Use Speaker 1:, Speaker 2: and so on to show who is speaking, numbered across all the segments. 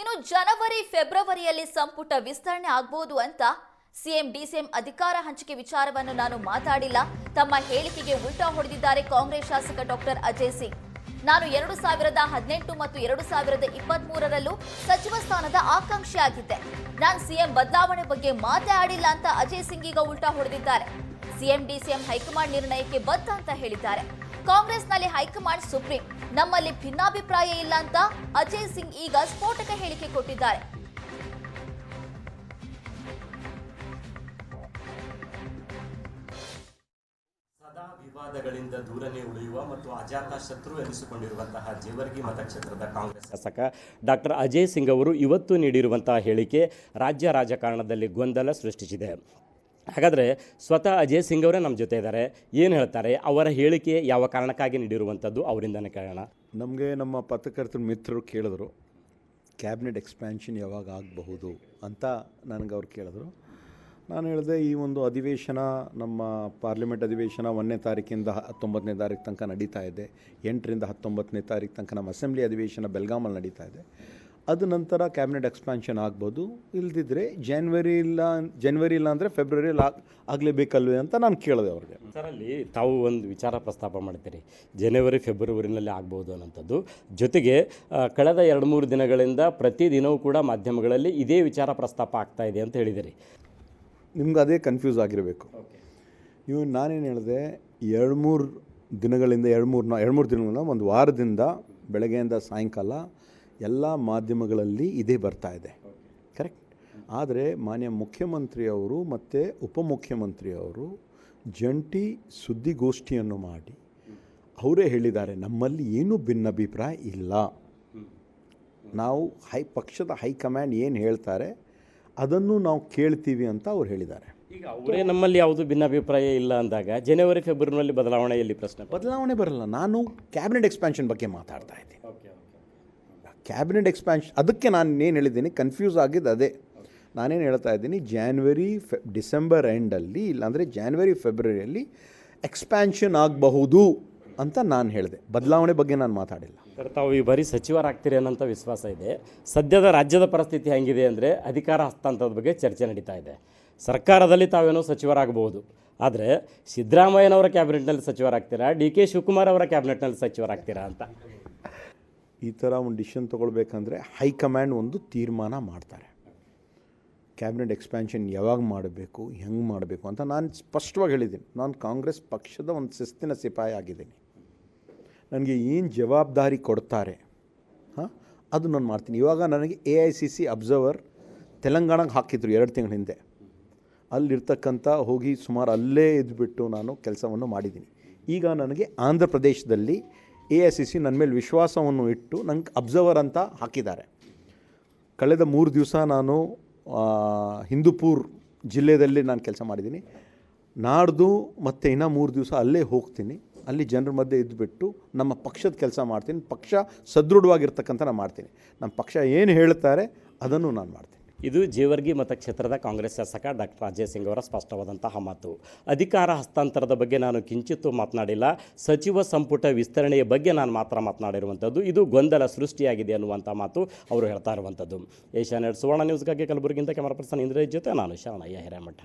Speaker 1: ಇನ್ನು ಜನವರಿ, ಫೆಬ್ರವರಿಯಲ್ಲಿ ಸಂಪುಟ ವಿಸ್ತರಣೆ ಆಗ್ಬೋದು ಅಂತ ಸಿಎಂ, ಡಿಸಿಎಂ ಅಧಿಕಾರ ಹಂಚಿಕೆ ವಿಚಾರವನ್ನು ನಾನು ಮಾತಾಡಿಲ್ಲ. ತಮ್ಮ ಹೇಳಿಕೆಗೆ ಉಲ್ಟಾ ಹೊಡೆದಿದ್ದಾರೆ ಕಾಂಗ್ರೆಸ್ ಶಾಸಕ ಡಾಕ್ಟರ್ ಅಜಯ್ ಸಿಂಗ್. ನಾನು ಎರಡು ಸಾವಿರದ ಹದಿನೆಂಟು ಮತ್ತು ಎರಡು ಸಾವಿರದ ಇಪ್ಪತ್ತ್ ಮೂರರಲ್ಲೂ ಸಚಿವ ಸ್ಥಾನದ ಆಕಾಂಕ್ಷಿಯಾಗಿದ್ದೆ. ನಾನು ಸಿಎಂ ಬದಲಾವಣೆ ಬಗ್ಗೆ ಮಾತೇ ಆಡಿಲ್ಲ ಅಂತ ಅಜಯ್ ಸಿಂಗ್ ಈಗ ಉಲ್ಟಾ ಹೊಡೆದಿದ್ದಾರೆ. ಸಿಎಂ, ಡಿಸಿಎಂ ಹೈಕಮಾಂಡ್ ನಿರ್ಣಯಕ್ಕೆ ಬದ್ಧ ಅಂತ ಹೇಳಿದ್ದಾರೆ. ಕಾಂಗ್ರೆಸ್ನಲ್ಲಿ ಹೈಕಮಾಂಡ್ ಸುಪ್ರೀಂ. ನಮ್ಮಲ್ಲಿ ಭಿನ್ನಾಭಿಪ್ರಾಯ ಇಲ್ಲ ಅಂತ ಅಜಯ್ ಸಿಂಗ್ ಈಗ ಸ್ಫೋಟಕ ಹೇಳಿಕೆ ಕೊಟ್ಟಿದ್ದಾರೆ.
Speaker 2: ಸದಾ ವಿವಾದಗಳಿಂದ ದೂರನೇ ಉಳಿಯುವ ಮತ್ತು ಅಜಾತ ಶತ್ರು ಎನಿಸಿಕೊಂಡಿರುವಂತಹ ಜೇವರ್ಗಿ ಮತಕ್ಷೇತ್ರದ ಕಾಂಗ್ರೆಸ್ ಶಾಸಕ ಡಾಕ್ಟರ್ ಅಜಯ್ ಸಿಂಗ್ ಅವರು ಇವತ್ತು ನೀಡಿರುವಂತಹ ಹೇಳಿಕೆ ರಾಜ್ಯ ರಾಜಕಾರಣದಲ್ಲಿ ಗೊಂದಲ ಸೃಷ್ಟಿಸಿದೆ. ಹಾಗಾದರೆ ಸ್ವತಃ ಅಜಯ್ ಸಿಂಗ್ ಅವರೇ ನಮ್ಮ ಜೊತೆ ಇದ್ದಾರೆ. ಏನು ಹೇಳ್ತಾರೆ? ಅವರ ಹೇಳಿಕೆ ಯಾವ ಕಾರಣಕ್ಕಾಗಿ ನೀಡಿರುವಂಥದ್ದು ಅವರಿಂದನೇ ಕೇಳೋಣ.
Speaker 3: ನಮಗೆ ನಮ್ಮ ಪತ್ರಕರ್ತರ ಮಿತ್ರರು ಕೇಳಿದ್ರು, ಕ್ಯಾಬಿನೆಟ್ ಎಕ್ಸ್ಪ್ಯಾನ್ಷನ್ ಯಾವಾಗ ಆಗಬಹುದು? ಅಂತ ನನಗೆ ಅವ್ರು ಕೇಳಿದ್ರು. ನಾನು ಹೇಳಿದೆ, ಈ ಒಂದು ಅಧಿವೇಶನ ನಮ್ಮ ಪಾರ್ಲಿಮೆಂಟ್ ಅಧಿವೇಶನ ಒಂದನೇ ತಾರೀಕಿಂದ ಹತ್ತೊಂಬತ್ತನೇ ತಾರೀಕು ತನಕ ನಡೀತಾ ಇದೆ. ಎಂಟರಿಂದ ಹತ್ತೊಂಬತ್ತನೇ ತಾರೀಕು ತನಕ ನಮ್ಮ ಅಸೆಂಬ್ಲಿ ಅಧಿವೇಶನ ಬೆಲ್ಗಾಮಲ್ಲಿ ನಡೀತಾ ಇದೆ. ಅದು ನಂತರ ಕ್ಯಾಬಿನೆಟ್ ಎಕ್ಸ್ಪ್ಯಾನ್ಷನ್ ಆಗ್ಬೋದು. ಇಲ್ದಿದ್ರೆ ಜನ್ವರಿ ಇಲ್ಲ ಜನ್ವರಿ ಇಲ್ಲ ಅಂದರೆ ಫೆಬ್ರವರಿಯಲ್ಲಿ ಆಗ್ ಆಗಲೇಬೇಕಲ್ವೇ ಅಂತ ನಾನು ಕೇಳಿದೆ ಅವ್ರಿಗೆ.
Speaker 2: ಅಲ್ಲಿ ತಾವು ಒಂದು ವಿಚಾರ ಪ್ರಸ್ತಾಪ ಮಾಡ್ತೀರಿ. ಜನವರಿ ಫೆಬ್ರವರಿನಲ್ಲಿ ಆಗ್ಬೋದು ಅನ್ನೋಂಥದ್ದು ಜೊತೆಗೆ ಆ, ಕಳೆದ ಎರಡು ಮೂರು ದಿನಗಳಿಂದ ಪ್ರತಿದಿನವೂ ಕೂಡ ಮಾಧ್ಯಮಗಳಲ್ಲಿ ಇದೇ ವಿಚಾರ ಪ್ರಸ್ತಾಪ ಆಗ್ತಾ ಇದೆ ಅಂತ ಹೇಳಿದಿರಿ.
Speaker 3: ನಿಮ್ಗೆ ಅದೇ ಕನ್ಫ್ಯೂಸ್ ಆಗಿರಬೇಕು. ಇವು ನಾನೇನು ಹೇಳಿದೆ ಎರಡು ಮೂರು ದಿನಗಳಿಂದ ಎರಡು ಮೂರು ನಾ ಎರಡು ಮೂರು ದಿನಗಳಿಂದ ಒಂದು ವಾರದಿಂದ ಬೆಳಗ್ಗೆಯಿಂದ ಸಾಯಂಕಾಲ ಎಲ್ಲ ಮಾಧ್ಯಮಗಳಲ್ಲಿ ಇದೇ ಬರ್ತಾ ಇದೆ. ಕರೆಕ್ಟ್ ಆದರೆ ಮಾನ್ಯ ಮುಖ್ಯಮಂತ್ರಿಯವರು ಮತ್ತು ಉಪಮುಖ್ಯಮಂತ್ರಿಯವರು ಜಂಟಿ ಸುದ್ದಿಗೋಷ್ಠಿಯನ್ನು ಮಾಡಿ ಅವರೇ ಹೇಳಿದ್ದಾರೆ ನಮ್ಮಲ್ಲಿ ಏನೂ ಭಿನ್ನಾಭಿಪ್ರಾಯ ಇಲ್ಲ. ನಾವು ಹೈ ಪಕ್ಷದ ಹೈಕಮಾಂಡ್ ಏನು ಹೇಳ್ತಾರೆ ಅದನ್ನು ನಾವು ಕೇಳ್ತೀವಿ ಅಂತ ಅವ್ರು ಹೇಳಿದ್ದಾರೆ.
Speaker 2: ಈಗ ಅವರೇ ನಮ್ಮಲ್ಲಿ ಯಾವುದು ಭಿನ್ನಾಭಿಪ್ರಾಯ ಇಲ್ಲ ಅಂದಾಗ ಜನವರಿ ಫೆಬ್ರವರಿನಲ್ಲಿ ಬದಲಾವಣೆಯಲ್ಲಿ ಪ್ರಶ್ನೆ
Speaker 3: ಬದಲಾವಣೆ ಬರಲ್ಲ ನಾನು ಕ್ಯಾಬಿನೆಟ್ ಎಕ್ಸ್ಪ್ಯಾನ್ಷನ್ ಬಗ್ಗೆ ಮಾತಾಡ್ತಾ ಇದ್ದೀನಿ. ಕ್ಯಾಬಿನೆಟ್ ಎಕ್ಸ್ಪ್ಯಾನ್ಷನ್ ಅದಕ್ಕೆ ನಾನು ಏನು ಹೇಳಿದ್ದೀನಿ ಕನ್ಫ್ಯೂಸ್ ಆಗಿದ್ದು ಅದೇ. ನಾನೇನು ಹೇಳ್ತಾ ಇದ್ದೀನಿ ಜಾನ್ವರಿ ಫೆ ಡಿಸೆಂಬರ್ ಎಂಡಲ್ಲಿ ಇಲ್ಲಾಂದರೆ ಜಾನ್ವರಿ ಫೆಬ್ರವರಿಯಲ್ಲಿ ಎಕ್ಸ್ಪ್ಯಾನ್ಷನ್ ಆಗಬಹುದು ಅಂತ ನಾನು ಹೇಳಿದೆ. ಬದಲಾವಣೆ ಬಗ್ಗೆ ನಾನು ಮಾತಾಡಿಲ್ಲ.
Speaker 2: ಸರ್, ತಾವು ಈ ಬಾರಿ ಸಚಿವರಾಗ್ತೀರಿ ಅನ್ನೋಂಥ ವಿಶ್ವಾಸ ಇದೆ. ಸದ್ಯದ ರಾಜ್ಯದ ಪರಿಸ್ಥಿತಿ ಹೆಂಗಿದೆ ಅಂದರೆ ಅಧಿಕಾರ ಹಸ್ತಾಂತರದ ಬಗ್ಗೆ ಚರ್ಚೆ ನಡೀತಾ ಇದೆ. ಸರ್ಕಾರದಲ್ಲಿ ತಾವೇನೋ ಸಚಿವರಾಗಬಹುದು. ಆದರೆ ಸಿದ್ದರಾಮಯ್ಯನವರ ಕ್ಯಾಬಿನೆಟ್ನಲ್ಲಿ ಸಚಿವರಾಗ್ತೀರಾ? ಡಿ ಕೆ ಶಿವಕುಮಾರ್ ಅವರ ಕ್ಯಾಬಿನೆಟ್ನಲ್ಲಿ ಸಚಿವರಾಗ್ತೀರಾ ಅಂತ.
Speaker 3: ಈ ಥರ ಒಂದು ಡಿಸಿಷನ್ ತೊಗೊಳ್ಬೇಕಂದ್ರೆ ಹೈಕಮಾಂಡ್ ಒಂದು ತೀರ್ಮಾನ ಮಾಡ್ತಾರೆ. ಕ್ಯಾಬಿನೆಟ್ ಎಕ್ಸ್ಪ್ಯಾನ್ಷನ್ ಯಾವಾಗ ಮಾಡಬೇಕು, ಹೆಂಗೆ ಮಾಡಬೇಕು ಅಂತ ನಾನು ಸ್ಪಷ್ಟವಾಗಿ ಹೇಳಿದ್ದೀನಿ. ನಾನು ಕಾಂಗ್ರೆಸ್ ಪಕ್ಷದ ಒಂದು ಶಿಸ್ತಿನ ಸಿಪಾಯಿ ಆಗಿದ್ದೀನಿ. ನನಗೆ ಏನು ಜವಾಬ್ದಾರಿ ಕೊಡ್ತಾರೆ, ಹಾಂ, ಅದು ನಾನು ಮಾಡ್ತೀನಿ. ಇವಾಗ ನನಗೆ A I C C observer ತೆಲಂಗಾಣಕ್ಕೆ ಹಾಕಿದ್ರು ಎರಡು ತಿಂಗಳ ಹಿಂದೆ. ಅಲ್ಲಿರ್ತಕ್ಕಂಥ ಹೋಗಿ ಸುಮಾರು ಅಲ್ಲೇ ಇದ್ದುಬಿಟ್ಟು ನಾನು ಕೆಲಸವನ್ನು ಮಾಡಿದ್ದೀನಿ. ಈಗ ನನಗೆ ಆಂಧ್ರ ಪ್ರದೇಶದಲ್ಲಿ ಎ ಐ ಸಿ ಸಿ ನನ್ನ ಮೇಲೆ ವಿಶ್ವಾಸವನ್ನು ಇಟ್ಟು ನಂಗೆ ಅಬ್ಸರ್ವರ್ ಅಂತ ಹಾಕಿದ್ದಾರೆ. ಕಳೆದ ಮೂರು ದಿವಸ ನಾನು ಹಿಂದೂಪುರ್ ಜಿಲ್ಲೆಯಲ್ಲಿ ನಾನು ಕೆಲಸ ಮಾಡಿದ್ದೀನಿ. ನಾಡ್ದು ಮತ್ತು ಇನ್ನೂ ಮೂರು ದಿವಸ ಅಲ್ಲೇ ಹೋಗ್ತೀನಿ. ಅಲ್ಲಿ ಜನರ ಮಧ್ಯೆ ಇದ್ದುಬಿಟ್ಟು ನಮ್ಮ ಪಕ್ಷದ ಕೆಲಸ ಮಾಡ್ತೀನಿ. ಪಕ್ಷ ಸದೃಢವಾಗಿರ್ತಕ್ಕಂಥ ನಾನು ಮಾಡ್ತೀನಿ. ನಮ್ಮ ಪಕ್ಷ ಏನು ಹೇಳ್ತಾರೆ ಅದನ್ನು ನಾನು ಮಾಡ್ತೀನಿ.
Speaker 2: ಇದು ಜೇವರ್ಗಿ ಮತಕ್ಷೇತ್ರದ ಕಾಂಗ್ರೆಸ್ ಶಾಸಕ ಡಾಕ್ಟರ್ ಅಜಯ್ ಸಿಂಗ್ ಅವರ ಸ್ಪಷ್ಟವಾದಂತಹ ಮಾತು. ಅಧಿಕಾರ ಹಸ್ತಾಂತರದ ಬಗ್ಗೆ ನಾನು ಕಿಂಚಿತ್ತೂ ಮಾತನಾಡಿಲ್ಲ. ಸಚಿವ ಸಂಪುಟ ವಿಸ್ತರಣೆಯ ಬಗ್ಗೆ ನಾನು ಮಾತ್ರ ಮಾತನಾಡಿರುವಂಥದ್ದು. ಇದು ಗೊಂದಲ ಸೃಷ್ಟಿಯಾಗಿದೆ ಅನ್ನುವಂಥ ಮಾತು ಅವರು ಹೇಳ್ತಾ ಇರುವಂಥದ್ದು. ಏಷ್ಯಾನೆಟ್ ಸುವರ್ಣ ನ್ಯೂಸ್ಗಾಗಿ ಕಲಬುರಗಿಂದ ಕ್ಯಾಮರಾ ಪರ್ಸನ್ ಇಂದ್ರೇಶ್ ಜೊತೆ ನಾನು ಶರಣಯ್ಯ ಹಿರೇಮಠ.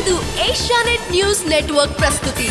Speaker 4: ಇದು ಏಷ್ಯಾನೆಟ್ ನ್ಯೂಸ್ ನೆಟ್ವರ್ಕ್ ಪ್ರಸ್ತುತಿ.